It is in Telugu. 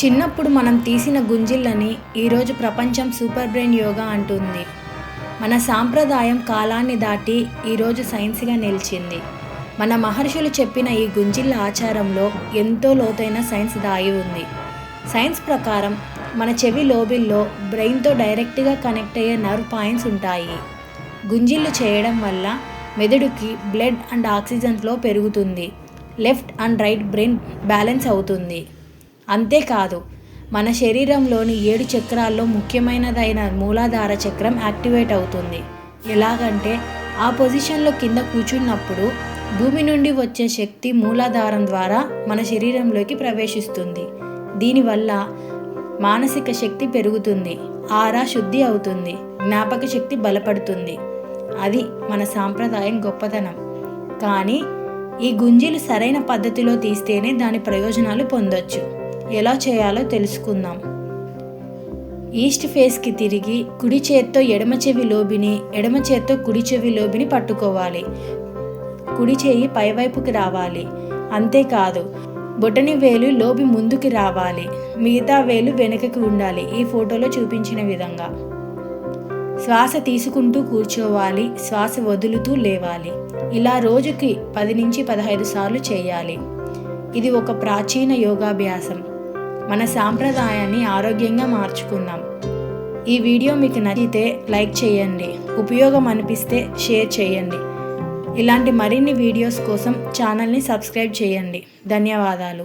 చిన్నప్పుడు మనం తీసిన గుంజిళ్ళని ఈరోజు ప్రపంచం సూపర్ బ్రెయిన్ యోగా అంటుంది. మన సాంప్రదాయం కాలాన్ని దాటి ఈరోజు సైన్స్గా నిలిచింది. మన మహర్షులు చెప్పిన ఈ గుంజిళ్ళ ఆచారంలో ఎంతో లోతైన సైన్స్ దాగి ఉంది. సైన్స్ ప్రకారం మన చెవి లోబిల్లో బ్రెయిన్తో డైరెక్ట్గా కనెక్ట్ అయ్యే నర్వ్ పాయింట్స్ ఉంటాయి. గుంజిళ్ళు చేయడం వల్ల మెదడుకి బ్లడ్ అండ్ ఆక్సిజన్ ఫ్లో పెరుగుతుంది. Left and right brain balance అవుతుంది. అంతేకాదు మన శరీరంలోని ఏడు చక్రాల్లో ముఖ్యమైనదైన మూలాధార చక్రం యాక్టివేట్ అవుతుంది. ఎలాగంటే ఆ పొజిషన్లో కింద కూర్చున్నప్పుడు భూమి నుండి వచ్చే శక్తి మూలాధారం ద్వారా మన శరీరంలోకి ప్రవేశిస్తుంది. దీనివల్ల మానసిక శక్తి పెరుగుతుంది ఆరా శుద్ధి అవుతుంది జ్ఞాపక శక్తి బలపడుతుంది. అది మన సాంప్రదాయం గొప్పతనం. కానీ ఈ గుంజీలు సరైన పద్ధతిలో తీస్తేనే దాని ప్రయోజనాలు పొందొచ్చు. ఎలా చేయాలో తెలుసుకుందాం. ఈస్ట్ ఫేస్కి తిరిగి కుడి చేత్తో ఎడమ చెవి లోబిని ఎడమ చేత్తో కుడి చెవి లోబిని పట్టుకోవాలి. కుడి చేయి పైవైపుకి రావాలి. అంతేకాదు బొటని వేలు లోబి ముందుకి రావాలి. మిగతా వేలు వెనుకకి ఉండాలి. ఈ ఫోటోలో చూపించిన విధంగా. శ్వాస తీసుకుంటూ కూర్చోవాలి. శ్వాస వదులుతూ లేవాలి. ఇలా రోజుకి పది నుంచి పదహైదు సార్లు చేయాలి. ఇది ఒక ప్రాచీన యోగాభ్యాసం. మన సాంప్రదాయాన్ని ఆరోగ్యంగా మార్చుకుందాం. ఈ వీడియో మీకు నచ్చితే లైక్ చేయండి ఉపయోగం అనిపిస్తే షేర్ చేయండి. ఇలాంటి మరిన్ని వీడియోస్ కోసం ఛానల్ని సబ్స్క్రైబ్ చేయండి. ధన్యవాదాలు.